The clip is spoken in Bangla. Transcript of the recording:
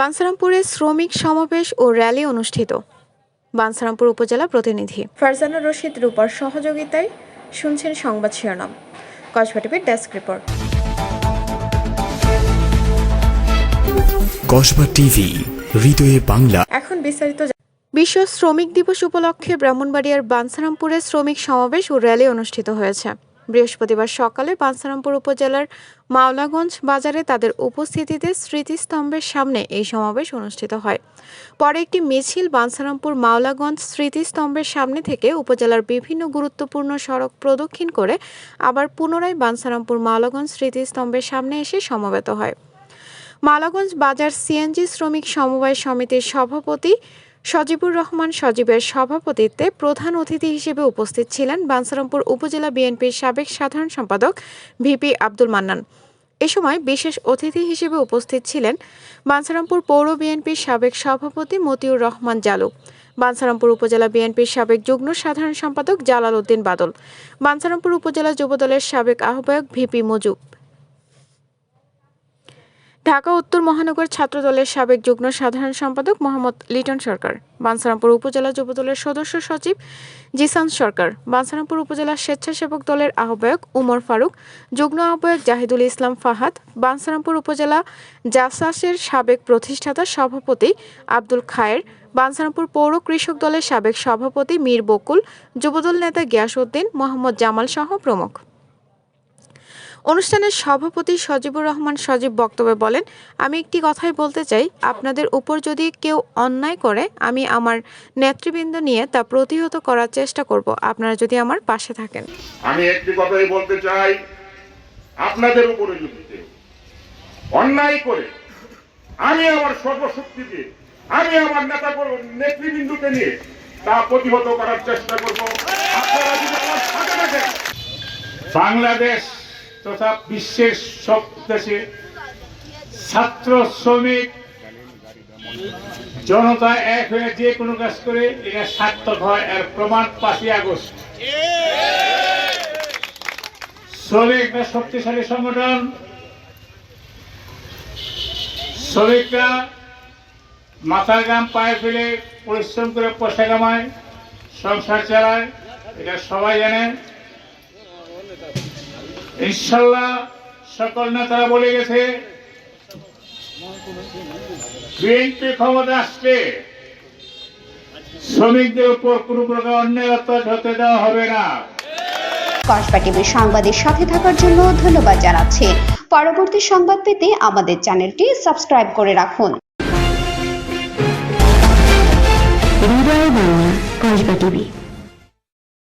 বানসারামপুরে শ্রমিক সমাবেশ ও র্যালি অনুষ্ঠিত। বানসারামপুর উপজেলা প্রতিনিধি ফারজানা রশিদ রূপার সহযোগিতায় শুনছেন সংবাদ শিরোনাম। কসবা টিভির ডেস্ক রিপোর্ট। কসবা টিভি হৃদয়ে বাংলা। এখন বিস্তারিত বিশ্ব শ্রমিক দিবস উপলক্ষে ব্রাহ্মণবাড়িয়ার বানসারামপুরে শ্রমিক সমাবেশ ও র্যালি অনুষ্ঠিত হয়েছে। বৃহস্পতিবার সকালে বানসারামপুর উপজেলার মাওলাগঞ্জ বাজারে তাদের উপস্থিতিতে স্মৃতিস্তম্ভের সামনে এই সমাবেশ অনুষ্ঠিত হয়। পরে একটি মিছিল বানসারামপুর মাওলাগঞ্জ স্মৃতিস্তম্ভের সামনে থেকে উপজেলার বিভিন্ন গুরুত্বপূর্ণ সড়ক প্রদক্ষিণ করে আবার পুনরায় বানসারামপুর মাওলাগঞ্জ স্মৃতিস্তম্ভের সামনে এসে সমবেত হয়। মালাগঞ্জ বাজার সিএনজি শ্রমিক সমবায় সমিতির সভাপতি সজিবুর রহমান সজীবের সভাপতিত্বে প্রধান অতিথি হিসেবে উপস্থিত ছিলেন বানসারামপুর উপজেলা বিএনপির সাবেক সাধারণ সম্পাদক ভিপি আব্দুল মান্নান। এ সময় বিশেষ অতিথি হিসেবে উপস্থিত ছিলেন বানসারামপুর পৌর বিএনপির সাবেক সভাপতি মতিউর রহমান জালু, বানসারামপুর উপজেলা বিএনপির সাবেক যুগ্ম সাধারণ সম্পাদক জালাল উদ্দিন বাদল, বানসারামপুর উপজেলা যুবদলের সাবেক আহ্বায়ক ভিপি মজুব ঢাকা উত্তর মহানগর ছাত্রদলের সাবেক যুগ্ম সাধারণ সম্পাদক মোহাম্মদ লিটন সরকার, বানসারামপুর উপজেলা যুবদলের সদস্য সচিব জিসান সরকার, বানসারামপুর উপজেলা স্বেচ্ছাসেবক দলের আহ্বায়ক উমর ফারুক, যুগ্ম আহ্বায়ক জাহিদুল ইসলাম ফাহাদ, বানসারামপুর উপজেলা জাসাসের সাবেক প্রতিষ্ঠাতা সভাপতি আব্দুল খায়ের, বানসারামপুর পৌর কৃষক দলের সাবেক সভাপতি মীর বকুল, যুবদল নেতা গিয়াসউদ্দিন, মোহাম্মদ জামাল সহ প্রমুখ। অনুষ্ঠানের সভাপতি সজিবুর রহমান সজীব বক্তব্যে বলেন, আমি একটি কথাই বলতে চাই, আপনাদের উপর যদি কেউ অন্যায় করে, আমি আমার নেতৃবৃন্দ নিয়ে তা প্রতিহত করার চেষ্টা করব। আপনারা যদি আমার পাশে থাকেন। আমি একটি কথাই বলতে চাই, আপনাদের উপরে যদি অন্যায় করে, আমি আমার সর্বশক্তি দিয়ে আমি আমার নেতা নেতৃবৃন্দকে নিয়ে তা প্রতিহত করার চেষ্টা করব। আপনারা যদি আমার সাথে থাকেন, বাংলাদেশ তথা বিশ্বের সব দেশে ছাত্র, শ্রমিক, জনতা এক হয়ে যে কোনো কাজ করে, এটা সার্থক হয় এর প্রমাণ পাঁচই আগস্ট। শ্রমিক একটা শক্তিশালী সংগঠন। শ্রমিকরা মাথার গাম পায়ে ফেলে পরিশ্রম করে পয়সা কামায়, সংসার চালায়, এটা সবাই জানে। ইনশাল্লাহ সকল নেতারা বলে গেছে বিএনপি ক্ষমতা আসলে শ্রমিকদের উপর কোনো প্রকার অন্যায় অত্যাচার হতে দেওয়া হবে না। কসবা টিভির সংবাদের সাথে থাকার জন্য ধন্যবাদ জানাচ্ছি। পরবর্তী সংবাদ পেতে আমাদের চ্যানেলটি সাবস্ক্রাইব করে রাখুন। হৃদয় বাংলা কসবা টিভি